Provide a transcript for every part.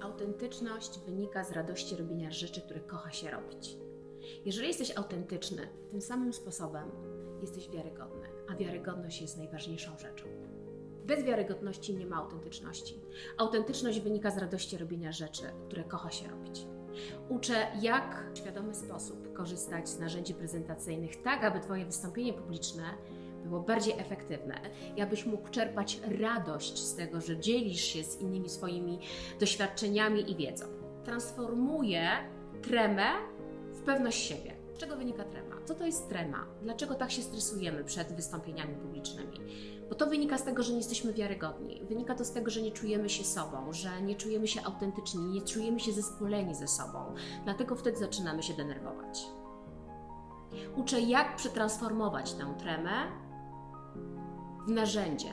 Autentyczność wynika z radości robienia rzeczy, które kocha się robić. Jeżeli jesteś autentyczny, tym samym sposobem jesteś wiarygodny, a wiarygodność jest najważniejszą rzeczą. Bez wiarygodności nie ma autentyczności. Autentyczność wynika z radości robienia rzeczy, które kocha się robić. Uczę, jak w świadomy sposób korzystać z narzędzi prezentacyjnych, tak aby Twoje wystąpienie publiczne było bardziej efektywne i abyś mógł czerpać radość z tego, że dzielisz się z innymi swoimi doświadczeniami i wiedzą. Transformuję tremę w pewność siebie. Z czego wynika trema? Co to jest trema? Dlaczego tak się stresujemy przed wystąpieniami publicznymi? Bo to wynika z tego, że nie jesteśmy wiarygodni. Wynika to z tego, że nie czujemy się sobą, że nie czujemy się autentyczni, nie czujemy się zespoleni ze sobą. Dlatego wtedy zaczynamy się denerwować. Uczę, jak przetransformować tę tremę w narzędzie,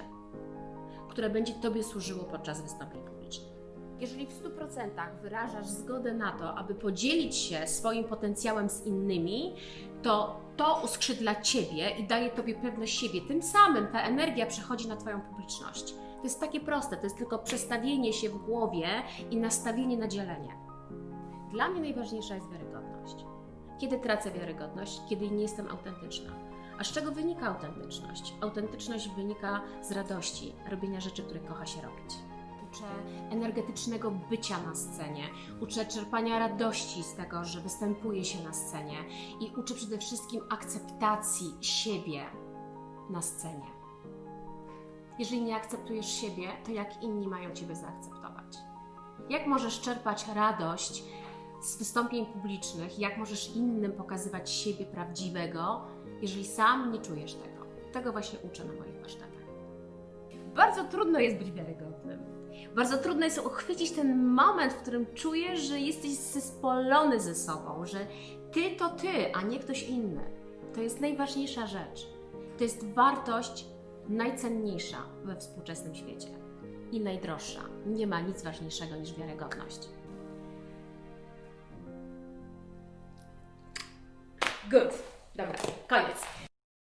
które będzie Tobie służyło podczas wystąpień publicznych. Jeżeli w 100% wyrażasz zgodę na to, aby podzielić się swoim potencjałem z innymi, to to uskrzydla Ciebie i daje Tobie pewność siebie. Tym samym ta energia przechodzi na Twoją publiczność. To jest takie proste, to jest tylko przestawienie się w głowie i nastawienie na dzielenie. Dla mnie najważniejsza jest wiarygodność. Kiedy tracę wiarygodność? Kiedy nie jestem autentyczna. A z czego wynika autentyczność? Autentyczność wynika z radości, robienia rzeczy, które kocha się robić. Uczę energetycznego bycia na scenie, uczę czerpania radości z tego, że występuje się na scenie i uczę przede wszystkim akceptacji siebie na scenie. Jeżeli nie akceptujesz siebie, to jak inni mają Ciebie zaakceptować? Jak możesz czerpać radość z wystąpień publicznych, jak możesz innym pokazywać siebie prawdziwego, jeżeli sam nie czujesz tego? Tego właśnie uczę na moich warsztatach. Bardzo trudno jest być wiarygodnym. Bardzo trudno jest uchwycić ten moment, w którym czujesz, że jesteś zespolony ze sobą, że ty to ty, a nie ktoś inny. To jest najważniejsza rzecz. To jest wartość najcenniejsza we współczesnym świecie i najdroższa. Nie ma nic ważniejszego niż wiarygodność. Good. Dobra, koniec.